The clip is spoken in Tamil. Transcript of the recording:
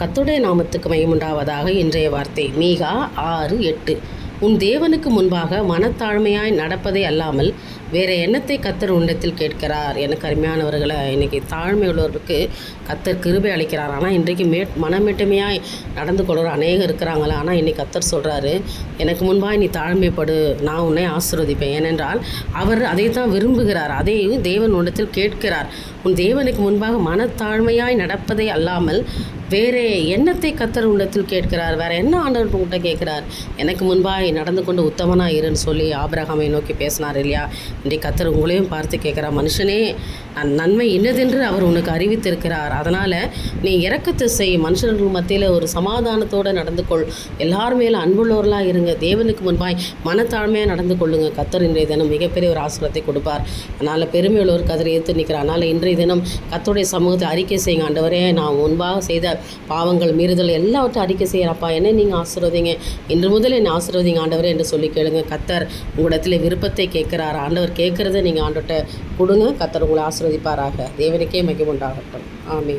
கத்துடைய நாமத்துக்கு மையமுண்டாவதாக இன்றைய வார்த்தை. மீகா ஆறு எட்டு. உன் தேவனுக்கு முன்பாக மனத்தாழ்மையாய் நடப்பதே அல்லாமல் வேறு எண்ணத்தை கத்தர் உண்டத்தில் கேட்கிறார். எனக்கு அருமையானவர்களை இன்னைக்கு தாழ்மை கத்தர் கிருபை அளிக்கிறார். ஆனால் இன்றைக்கு மே மனமேட்டுமையாய் நடந்து கொள்கிற அநேகம் இருக்கிறாங்களா ஆனால் இன்னைக்கு கத்தர் சொல்கிறாரு எனக்கு முன்பாக நீ தாழ்மைப்படு நான் உன்னை ஆசிர்வதிப்பேன். ஏனென்றால் அவர் அதை தான் விரும்புகிறார் அதை தேவன் உன்னிடத்தில் கேட்கிறார். உன் தேவனுக்கு முன்பாக மனத்தாழ்மையாய் நடப்பதை அல்லாமல் வேறு எண்ணத்தை கத்தர் உள்ளத்தில் கேட்கிறார்? வேறு என்ன ஆண்டவர் உங்கள்கிட்ட கேட்கிறார்? எனக்கு முன்பாக நடந்து கொண்டு உத்தமனாக இருன்னு சொல்லி ஆபிரகாமை நோக்கி பேசினார் இல்லையா? இன்றைக்கு கத்தர் உங்களையும் பார்த்து கேட்குறார். மனுஷனே நான் நன்மை இன்னதென்று அவர் உனக்கு அறிவித்திருக்கிறார். அதனால் நீ இறக்கத்தை செய். மனுஷர்கள் மத்தியில் ஒரு சமாதானத்தோடு நடந்து கொள். எல்லார் மேலும் அன்புள்ளவர்களாக இருங்க. தேவனுக்கு முன்பாய் மனத்தாழ்மையாக நடந்து கொள்ளுங்க. கத்தர் இன்றைய தினம் மிகப்பெரிய ஒரு ஆசிரத்தை கொடுப்பார். அதனால் பெருமையுள்ளவர் கதரை ஏற்று நிற்கிறார். அதனால் இன்றைய தினம் கத்தருடைய சமூகத்தை அறிக்கை செய்யுங்க ஆண்டவரே. நான் முன்பாக செய்த பாவங்கள் மீறுதல் எல்லாவற்றையும் அறிக்கை செய்கிறப்பா என்ன நீங்கள் ஆசீர்வதிங்க. இன்று முதல் என்னை ஆசீர்வதிங்க ஆண்டவரே என்று சொல்லி கேளுங்க. கத்தர் உங்களிடத்தில் விருப்பத்தை கேட்குறார். ஆண்டவர் கேட்குறத நீங்கள் ஆண்டவர்கிட்ட கொடுங்க. கத்தர் உங்களை ஆசிர்வதிப்பாராக. தேவனுக்கே மகிமுண்டாகட்டும் ஆமே